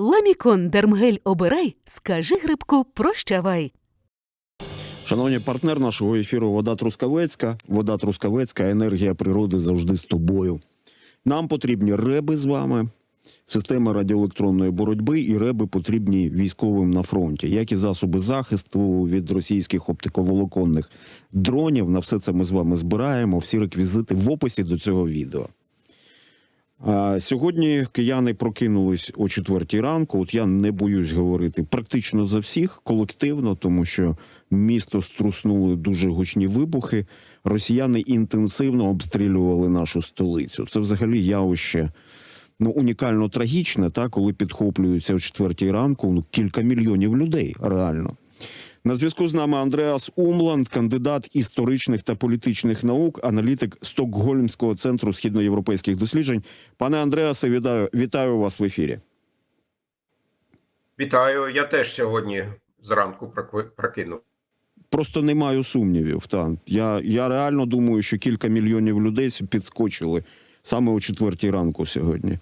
Ламікон Дермгель обирай, скажи грибку прощавай. Шановні партнер нашого ефіру Вода Трускавецька. Вода Трускавецька, енергія природи завжди з тобою. Нам потрібні реби з вами, система радіоелектронної боротьби і реби потрібні військовим на фронті, як і засоби захисту від російських оптиковолоконних дронів. На все це ми з вами збираємо. Всі реквізити в описі до цього відео. А сьогодні кияни прокинулись о четвертій ранку. От я не боюсь говорити практично за всіх колективно, тому що місто струснули дуже гучні вибухи. Росіяни інтенсивно обстрілювали нашу столицю. Це взагалі явище ну унікально трагічне, та коли підхоплюються о четвертій ранку ну, кілька мільйонів людей реально. На зв'язку з нами Андреас Умланд, кандидат історичних та політичних наук, аналітик Стокгольмського центру східноєвропейських досліджень. Пане Андреасе, вітаю, вітаю вас в ефірі. Вітаю. Я теж сьогодні зранку прокинув. Просто не маю сумнівів. Та я, я реально думаю, що кілька мільйонів людей підскочили саме о четвертій ранку сьогодні.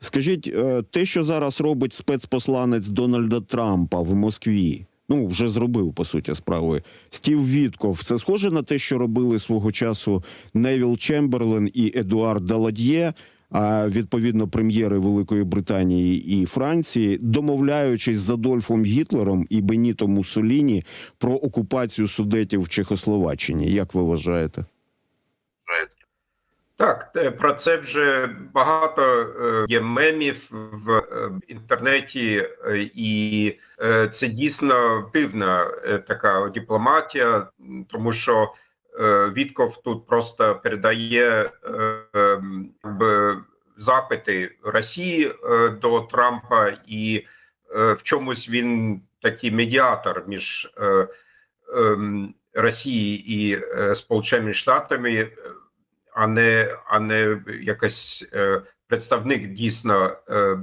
Скажіть, е, те, що зараз робить спецпосланець Дональда Трампа в Москві, ну вже зробив по суті справи. Стів Вітков, це схоже на те, що робили свого часу Невіл Чемберлен і Едуард Даладьє. А відповідно прем'єри Великої Британії і Франції, домовляючись з Адольфом Гітлером і Беніто Муссоліні про окупацію судетів в Чехословаччині. Як ви вважаєте? Так, е, про це вже багато е, є мемів в е, інтернеті, і це дійсно дивна така дипломатія, тому що Вітков тут просто передає запити Росії до Трампа, і в чомусь він такий медіатор між ем, Росією і Сполученими Штатами. Е, а не, а не якась е, представник дійсно е,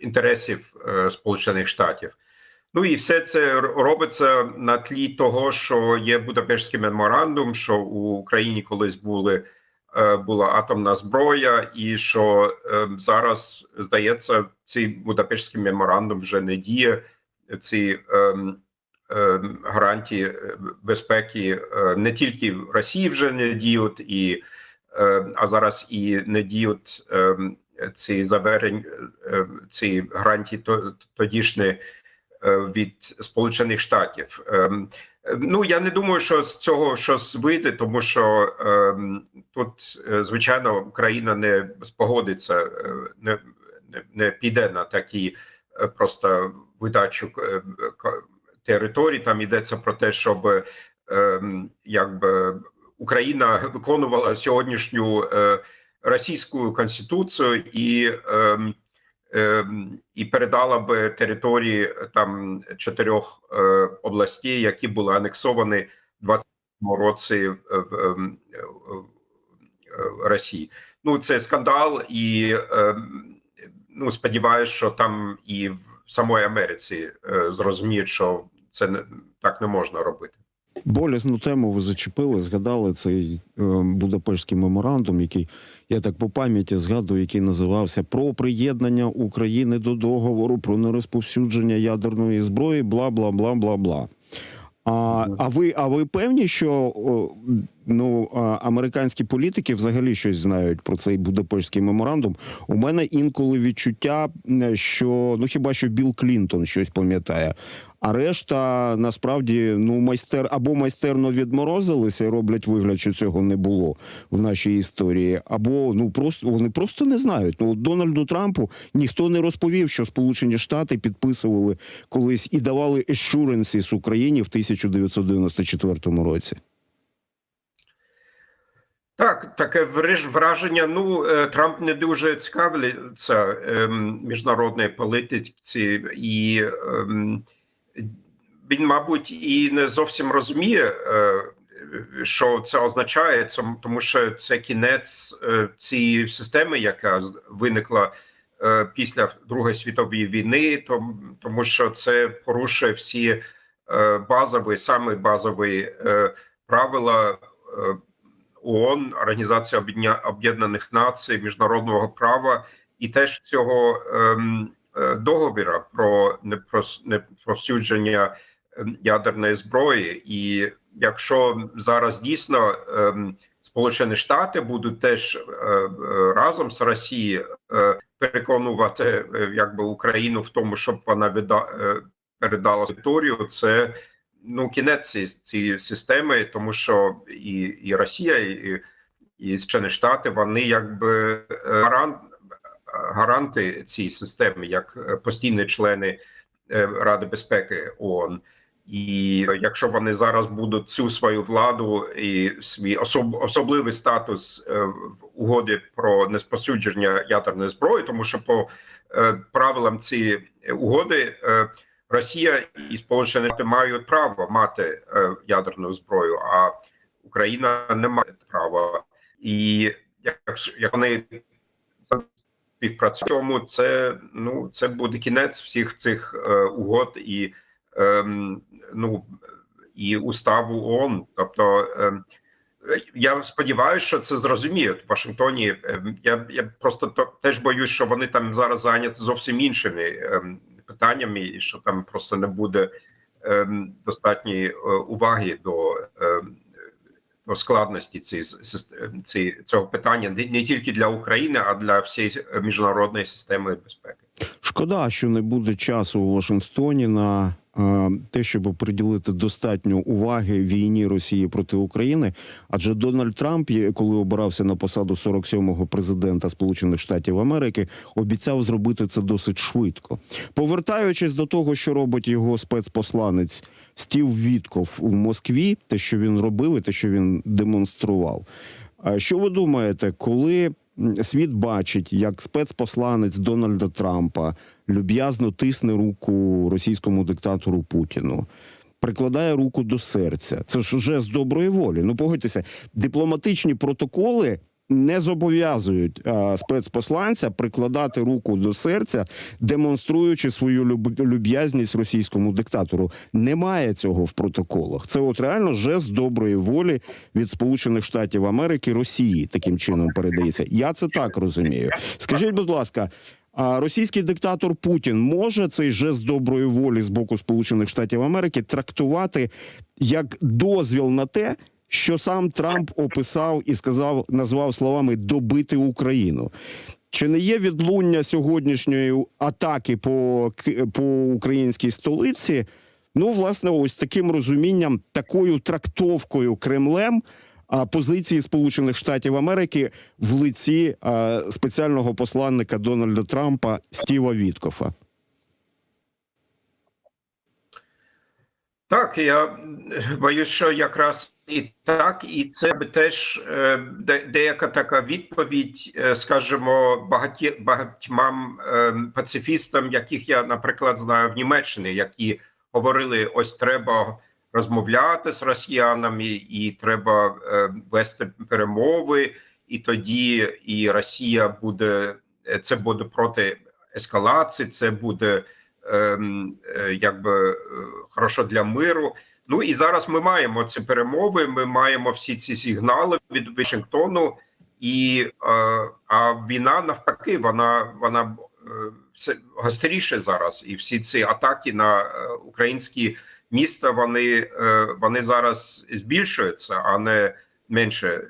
інтересів е, Сполучених Штатів. Ну і все це робиться на тлі того, що є Будапештський меморандум, що у Україні колись були, е, була атомна зброя, і що е, зараз здається, цей Будапештський меморандум вже не діє. Ці ем, ем, гарантії е, безпеки е, не тільки в Росії вже не діють, і е, а зараз і не діють е, ці заверень, е, ці гарантії то- тодішні е, від Сполучених Штатів. Ем, Ну я не думаю, що з цього щось вийде, тому що ем, тут, е, звичайно, Україна не спогодиться, не, не, піде на такі просто видачу територій. Там йдеться про те, щоб ем, якби Україна виконувала сьогоднішню е, російську конституцію і, ем, ем, і передала би території е, там чотирьох е, областей, які були анексовані в 20 році в, в, ем, в Росії. Ну це скандал, і ну сподіваюся, що там і в самої Америці зрозуміють, що це не так не можна робити. Болісну тему ви зачепили, згадали цей е, Будапештський меморандум, який я так по пам'яті згадую, який називався про приєднання України до договору про нерозповсюдження ядерної зброї, бла бла бла бла бла. А, а ви а ви певні, що ну американські політики взагалі щось знають про цей Будапештський меморандум? У мене інколи відчуття, що ну хіба що Білл Клінтон щось пам'ятає. А решта насправді ну майстер або майстерно відморозилися і роблять вигляд, що цього не було в нашій історії, або ну просто вони просто не знають. Ну от Дональду Трампу ніхто не розповів, що Сполучені Штати підписували колись і давали assurances Україні в 1994 році. Так, таке враж- враження. Ну, е, Трамп не дуже цікавиться ем, міжнародної політиці, і ем, він, мабуть, і не зовсім розуміє, е, що це означає, тому що це кінець е, цієї системи, яка виникла е, після Другої світової війни, тому, що це порушує всі базові, саме базові правила. ООН, Організація Об'єднаних Націй, міжнародного права, і теж цього ем, договіра про непрос- непросудження ем, ядерної зброї, і якщо зараз дійсно ем, Сполучені Штати будуть теж е, е, разом з Росією е, переконувати е, якби Україну в тому, щоб вона відда, е, передала територію, це ну кінець цієї, системи, тому що і, і Росія, і, і Сполучені Штати вони якби е, гарант, гаранти цієї системи, як е, постійні члени е, Ради безпеки ООН. І якщо вони зараз будуть цю свою владу і свій особ, особливий статус е, в угоді про неспосудження ядерної зброї, тому що по е, правилам цієї угоди е, Росія і Сполучені Штати мають право мати е, ядерну зброю, а Україна не має права. І якщо як вони цьому це ну це буде кінець всіх цих е, угод і ем, ну і уставу ООН. Тобто ем, я сподіваюся, що це зрозуміють в Вашингтоні. Ем, Я, я просто то, теж боюсь, що вони там зараз зайняті зовсім іншими ем, питаннями, і що там просто не буде ем, достатньої е, уваги до. До складності цієї систем- цієї- цього питання не, тільки для України, а для всієї міжнародної системи безпеки. Шкода, що не буде часу у Вашингтоні на е, те, щоб приділити достатньо уваги війні Росії проти України. Адже Дональд Трамп, коли обирався на посаду 47-го президента Сполучених Штатів Америки, обіцяв зробити це досить швидко. Повертаючись до того, що робить його спецпосланець Стів Вітков у Москві, те, що він робив, і те, що він демонстрував. А що ви думаєте, коли світ бачить, як спецпосланець Дональда Трампа люб'язно тисне руку російському диктатору Путіну? Прикладає руку до серця. Це ж жест доброї волі. Ну погодьтеся, дипломатичні протоколи не зобов'язують а, спецпосланця прикладати руку до серця, демонструючи свою люб- люб'язність російському диктатору. Немає цього в протоколах. Це от реально жест доброї волі від Сполучених Штатів Америки Росії таким чином передається. Я це так розумію. Скажіть, будь ласка. А російський диктатор Путін може цей жест доброї волі з боку Сполучених Штатів Америки трактувати як дозвіл на те, що сам Трамп описав і сказав, назвав словами добити Україну. Чи не є відлуння сьогоднішньої атаки по, по українській столиці? Ну, власне, ось таким розумінням, такою трактовкою Кремлем а, позиції Сполучених Штатів Америки в лиці спеціального посланника Дональда Трампа Стіва Віткофа. Так, я боюсь, що якраз і так, і це теж е, деяка така відповідь, е, скажімо, багаті, багатьмам е, пацифістам, яких я, наприклад, знаю в Німеччині, які говорили: ось треба розмовляти з росіянами, і треба е, вести перемови, і тоді і Росія буде е, це буде проти ескалації, це буде е, якби е, хорошо для миру. Ну і зараз ми маємо ці перемови. Ми маємо всі ці сигнали від Вашингтону, і е, а війна навпаки, вона вона е, все гостріше зараз, і всі ці атаки на е, українські міста вони, е, вони зараз збільшуються, а не менше.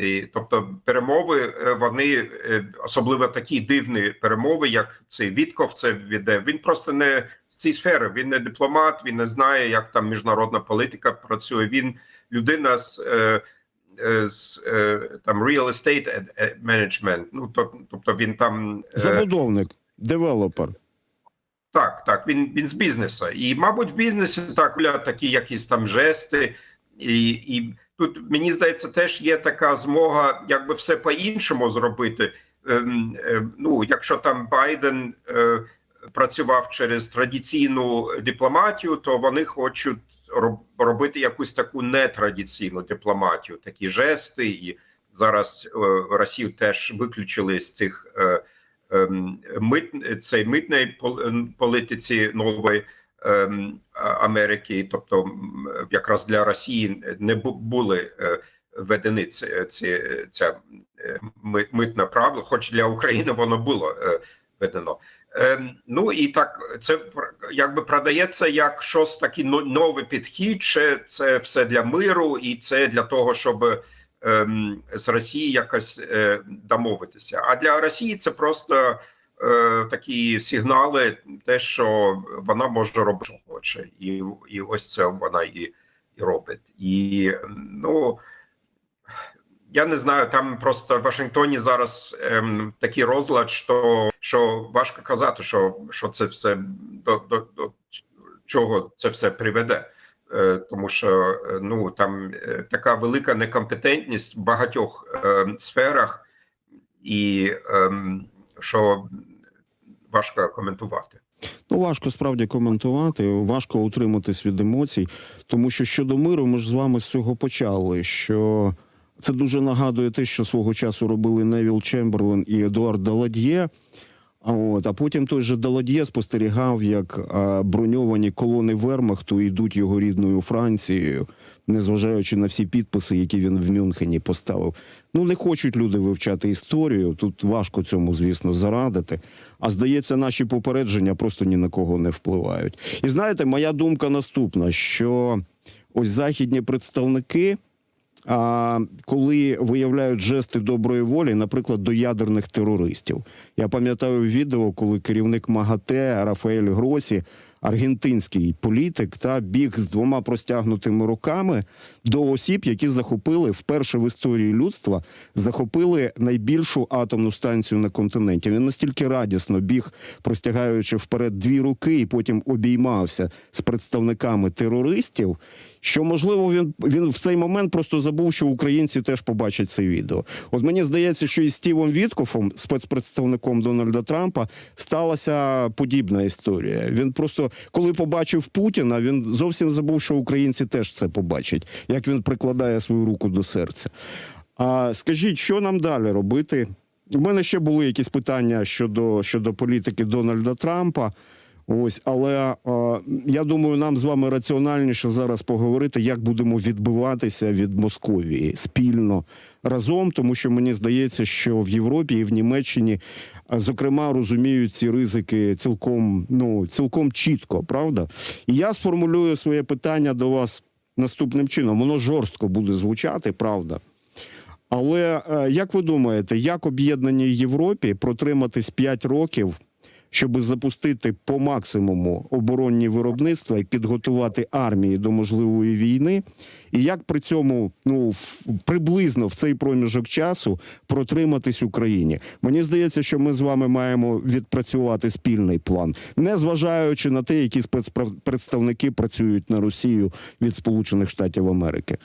І, тобто перемови е, вони е, особливо такі дивні перемови, як цей Вітков це веде. Він просто не з цієї сфери. Він не дипломат, він не знає, як там міжнародна політика працює. Він людина з, е, з там real estate management. Ну тобто він там Забудовник, девелопер. так, так, він він з бізнесу. І, мабуть, в бізнесі так такі якісь там жести. І, і тут мені здається, теж є така змога, якби все по-іншому зробити. Ем, ем, ну, якщо там Байден е, працював через традиційну дипломатію, то вони хочуть роб- робити якусь таку нетрадиційну дипломатію, такі жести. І зараз е, Росію теж виключили з цих. Е, ем, мит, цей митної пол- політиці нової ем, Америки, тобто якраз для Росії не були е, введені ці, ці, ця е, ми- митна правила, хоч для України воно було е, введено. Ем, Ну і так це якби продається як щось такий но- новий підхід, чи це все для миру, і це для того, щоб ем, з Росії якось домовитися. А для Росії це просто такі сигнали, те, що вона може робити, що хоче, і, і ось це вона і, і робить. І ну. Я не знаю, там просто в Вашингтоні зараз ем, такий розлад, що, що важко казати, що, що це все до, до, до чого це все приведе. Е, тому що е, ну там е, така велика некомпетентність в багатьох е, сферах, і ем, що важко коментувати. Ну, важко справді коментувати, важко утриматись від емоцій, тому що щодо миру, ми ж з вами з цього почали. Що це дуже нагадує те, що свого часу робили Невіл Чемберлен і Едуард Даладьє. От а потім той же Даладьє спостерігав, як броньовані колони Вермахту йдуть його рідною Францією, незважаючи на всі підписи, які він в Мюнхені поставив. Ну не хочуть люди вивчати історію. Тут важко цьому, звісно, зарадити. А здається, наші попередження просто ні на кого не впливають. І знаєте, моя думка наступна: що ось західні представники. А коли виявляють жести доброї волі, наприклад, до ядерних терористів, я пам'ятаю відео, коли керівник МАГАТЕ Рафаель Гросі, аргентинський політик, та біг з двома простягнутими руками до осіб, які захопили вперше в історії людства, захопили найбільшу атомну станцію на континенті. Він настільки радісно біг, простягаючи вперед дві руки, і потім обіймався з представниками терористів. Що можливо він він в цей момент просто забув, що українці теж побачать це відео. От мені здається, що із Стівом Віткофом, спецпредставником Дональда Трампа, сталася подібна історія. Він просто коли побачив Путіна, він зовсім забув, що українці теж це побачать, як він прикладає свою руку до серця. А скажіть, що нам далі робити? У мене ще були якісь питання щодо, щодо політики Дональда Трампа. Ось, але е, я думаю, нам з вами раціональніше зараз поговорити, як будемо відбиватися від Московії спільно разом, тому що мені здається, що в Європі і в Німеччині, зокрема, розуміють ці ризики цілком, ну цілком чітко, правда? І я сформулюю своє питання до вас наступним чином. Воно жорстко буде звучати, правда. Але е, як ви думаєте, як об'єднаній Європі протриматись 5 років, щоб запустити по максимуму оборонні виробництва і підготувати армії до можливої війни, і як при цьому ну в, приблизно в цей проміжок часу протриматись Україні? Мені здається, що ми з вами маємо відпрацювати спільний план, не зважаючи на те, які спецпредставники працюють на Росію від Сполучених Штатів Америки.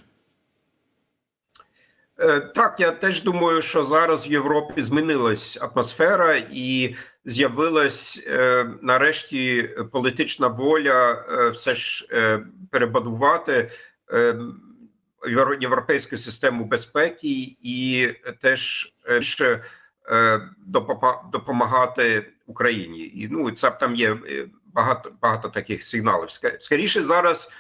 Е, Так, я теж думаю, що зараз в Європі змінилась атмосфера і з'явилась е, нарешті політична воля е, все ж перебудувати європейську систему безпеки і теж ще допомагати Україні. І ну це там є багато багато таких сигналів. Скоріше зараз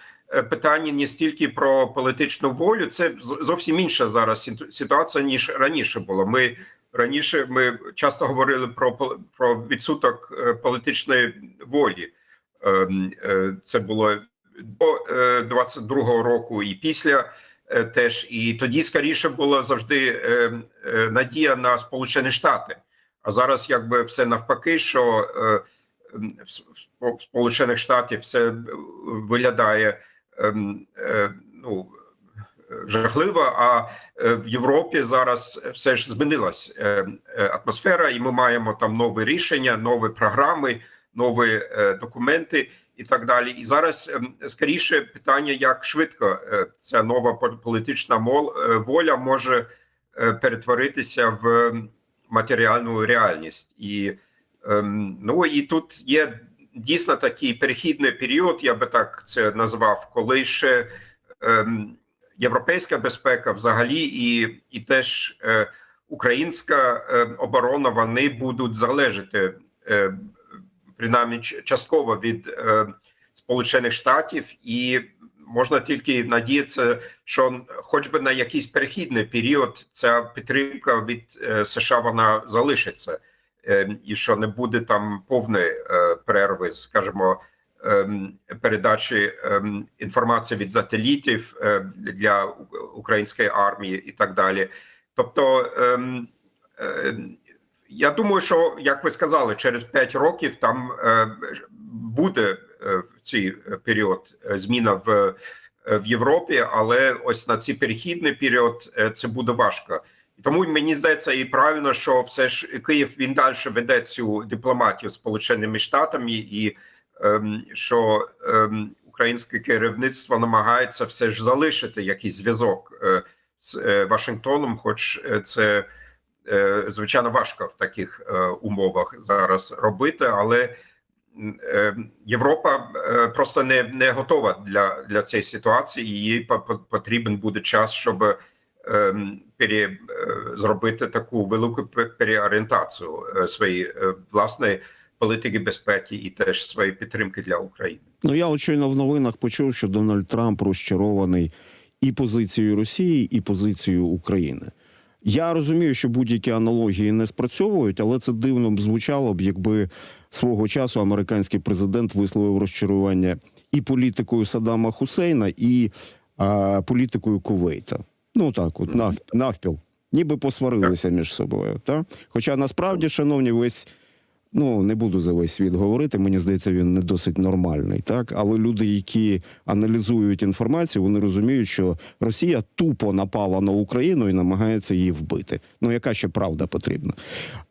питання не стільки про політичну волю, це зовсім інша зараз ситуація ніж раніше було. Ми раніше ми часто говорили про про відсоток е, політичної волі. Ем, е, Це було до е, 22-го року і після е, теж. І тоді скоріше було завжди е, е, надія на Сполучені Штати. А зараз якби все навпаки, що е, в Сполучених Штатів все е, виглядає е, ну, е, жахливо, а е, в Європі зараз все ж змінилась е, атмосфера, і ми маємо там нові рішення, нові програми, нові документи і так далі. І зараз ем, скоріше питання, як швидко ця нова пол- політична воля може перетворитися в матеріальну реальність. І ем, ну і тут є дійсно такий перехідний період, я би так це назвав, коли ще ем, європейська безпека взагалі, і, і теж е, українська е, оборона вони будуть залежати е, принаймні частково від е, Сполучених Штатів, і можна тільки надіятися, що хоч би на якийсь перехідний період ця підтримка від е, США вона залишиться. Е, і що не буде там повної е, перерви, скажімо, ем, передачі ем, інформації від сателітів е, для української армії і так далі. Тобто, ем, я думаю, що як ви сказали, через 5 років там е, буде е, в цей період зміна в, в Європі, але ось на цей перехідний період це буде важко. Тому мені здається, і правильно, що все ж Київ він далі веде цю дипломатію Сполученими Штатами, і ем, що ем, українське керівництво намагається все ж залишити якийсь зв'язок е, з е, Вашингтоном, хоч е, це е, звичайно важко в таких е, умовах зараз робити, але е, Європа е, просто не, не готова для, для цієї ситуації. і Їй по- по- потрібен буде час, щоб пере, е, зробити таку велику переорієнтацію е, своєї е, власної політики безпеки і теж своєї підтримки для України. Ну я щойно в новинах почув, що Дональд Трамп розчарований і позицією Росії, і позицією України. Я розумію, що будь-які аналогії не спрацьовують, але це дивно б звучало б, якби свого часу американський президент висловив розчарування і політикою Саддама Хусейна, і а, політикою Кувейта. Ну так, от нав, навпіл. Ніби посварилися між собою. Та? Хоча насправді, шановні, весь ну не буду за весь світ говорити. Мені здається, він не досить нормальний. Так, але люди, які аналізують інформацію, вони розуміють, що Росія тупо напала на Україну і намагається її вбити. Ну яка ще правда потрібна?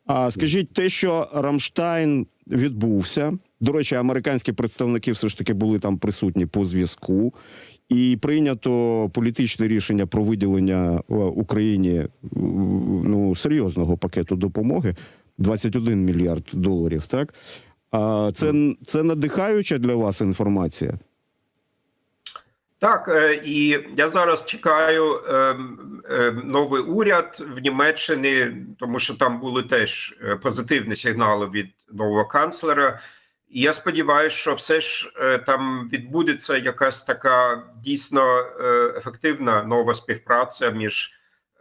А скажіть, те, що Рамштайн відбувся. До речі, американські представники все ж таки були там присутні по зв'язку. І прийнято політичне рішення про виділення е, Україні е, ну серйозного пакету допомоги 21 мільярд доларів. Так а це, це надихаюча для вас інформація? Так, е, і я зараз чекаю е, е, новий уряд в Німеччині, тому що там були теж позитивні сигнали від нового канцлера. Я сподіваюся, що все ж е, там відбудеться якась така дійсно е, ефективна нова співпраця між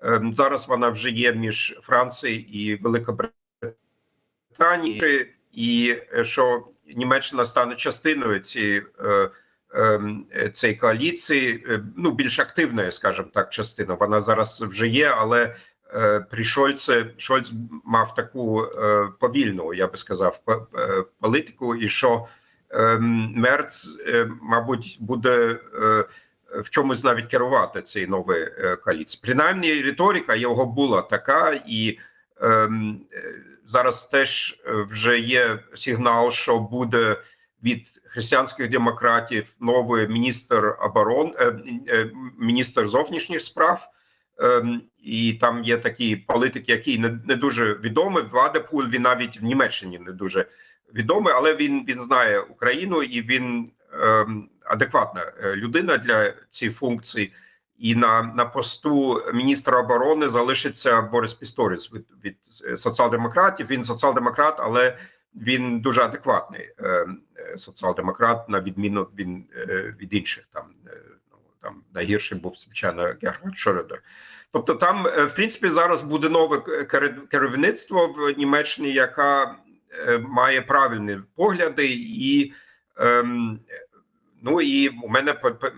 е, зараз. Вона вже є між Францією і Великобританією, і що Німеччина стане частиною цієї. Цієї коаліції, ну більш активною, скажімо так, частина. Вона зараз вже є, але при Шольце Шольц мав таку е, повільну, я би сказав, е, політику, і що е, Мерц, е, мабуть, буде в чомусь навіть керувати цією новою е, коаліцією. Принаймні, риторика його була така, і ем, зараз теж вже є сигнал, що буде від християнських демократів новий міністр оборон, міністр зовнішніх справ. Ем, І там є такі політики, які не, не дуже відомі. Владепуль він навіть в Німеччині не дуже відомий, але він, він знає Україну і він ем, адекватна е, людина для цієї функції. І на, на посту міністра оборони залишиться Борис Пісторіс від, від е, соціал-демократів. Він соціал-демократ, але він дуже адекватний е, е, соціал-демократ, на відміну він, е, від інших. Там е, там найгіршим був звичайно Герхард Шредер. Тобто, там, е, в принципі, зараз буде нове керівництво в Німеччині, яка е, має правильні погляди, і ем, ну і у мене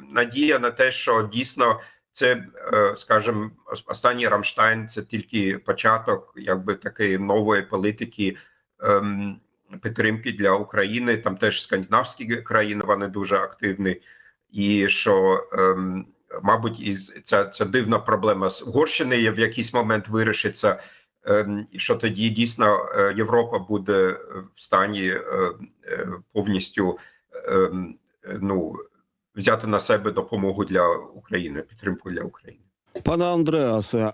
надія на те, що дійсно. Це, е, скажімо, останній Рамштайн це тільки початок, якби такої нової політики ем, підтримки для України. Там теж скандинавські країни вони дуже активні, і що, ем, мабуть, і ця, ця дивна проблема з Угорщини в якийсь момент вирішиться. ем, що тоді дійсно е, Європа буде в стані е, е, повністю ем, ну, взяти на себе допомогу для України, підтримку для України. Пане Андреасе,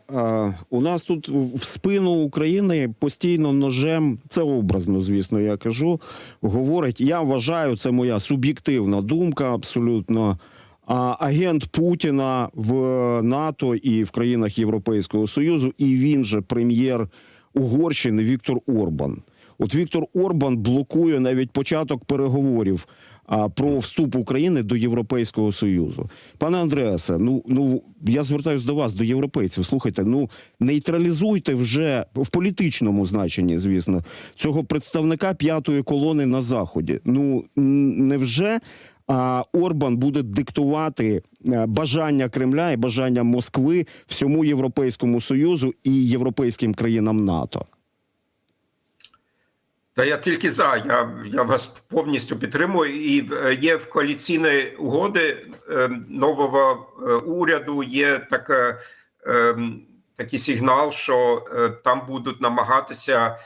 у нас тут в спину України постійно ножем, це образно, звісно, я кажу. Говорить, я вважаю, це моя суб'єктивна думка, абсолютно. А агент Путіна в НАТО і в країнах Європейського Союзу, і він же прем'єр Угорщини Віктор Орбан. От Віктор Орбан блокує навіть початок переговорів про вступ України до Європейського Союзу. Пане Андреасе, ну ну я звертаюся до вас, до європейців. Слухайте, ну нейтралізуйте вже в політичному значенні, звісно, цього представника п'ятої колони на заході. Ну невже а, Орбан буде диктувати е, бажання Кремля і бажання Москви всьому Європейському Союзу і європейським країнам НАТО? Та я тільки за. Я, я вас повністю підтримую. І е, є в коаліційній угоди е, нового е, уряду. Є така, такий сигнал, що там будуть намагатися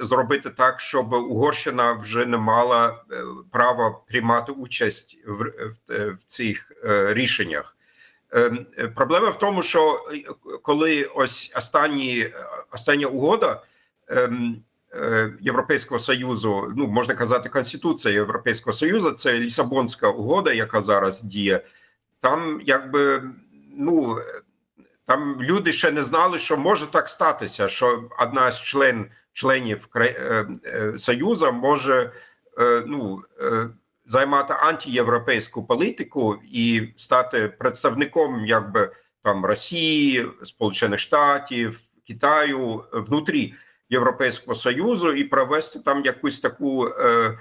зробити так, щоб Угорщина вже не мала права приймати участь в, в, цих рішеннях. Проблема в тому, що коли ось останні, остання угода. Е, Європейського союзу, ну можна казати, Конституція Європейського Союзу, це Лісабонська угода, яка зараз діє. Там якби ну там люди ще не знали, що може так статися, що одна з член членів е, е, Союзу може ну займати антиєвропейську політику і стати представником, якби там Росії, Сполучених Штатів, Китаю внутрі. Європейського союзу і провести там якусь таку е,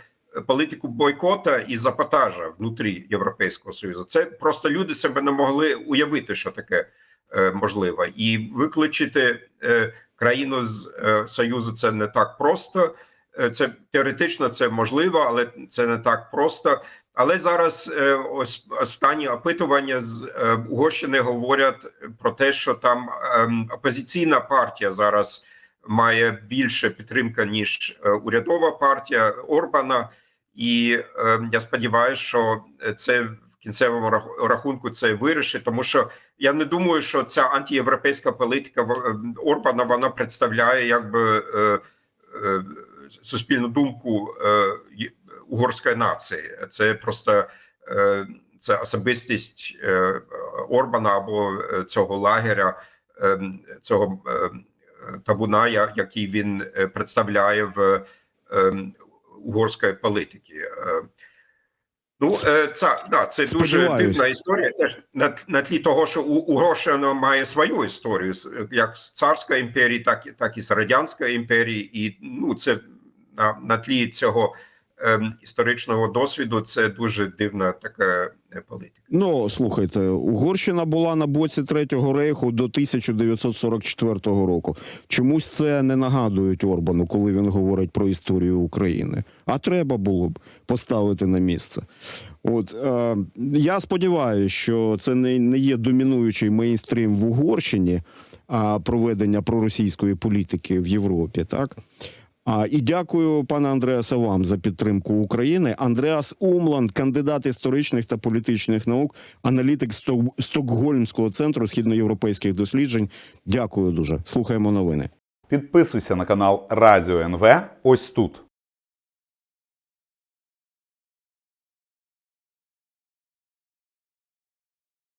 політику бойкота і запотажа внутрі Європейського союзу. Це просто люди себе не могли уявити, що таке е, можливо, і виключити е, країну з е, союзу це не так просто. Е, Це теоретично це можливо, але це не так просто. Але зараз е, ось останні опитування з е, Угорщини говорять про те, що там ем, опозиційна партія зараз має більше підтримка ніж е, урядова партія Орбана, і е, я сподіваюся, що це в кінцевому рахунку це вирішить, тому що я не думаю, що ця антиєвропейська політика е, Орбана вона представляє якби суспільну думку угорської нації. Це просто це особистість Орбана або цього лагеря, е, цього. Табуна, який він е, представляє в е, угорської політики. Е, Ну, е, це, да, це дуже дивна історія. Теж на, на тлі того, що у Угорщина має свою історію, як з царської імперії, так, і- так і з радянської імперії, і ну це на, на тлі цього ем, історичного досвіду. Це дуже дивна така е, політика. Ну слухайте, Угорщина була на боці Третього рейху до 1944 року. Чомусь це не нагадують Орбану, коли він говорить про історію України. А треба було б поставити на місце. От е, я сподіваюся, що це не, не є домінуючий мейнстрім в Угорщині, а проведення проросійської політики в Європі, так. А, і дякую, пане Андреасе, вам за підтримку України. Андреас Умланд, кандидат історичних та політичних наук, аналітик Сток- Стокгольмського центру східноєвропейських досліджень. Дякую дуже. Слухаємо новини. Підписуйся на канал Радіо НВ ось тут.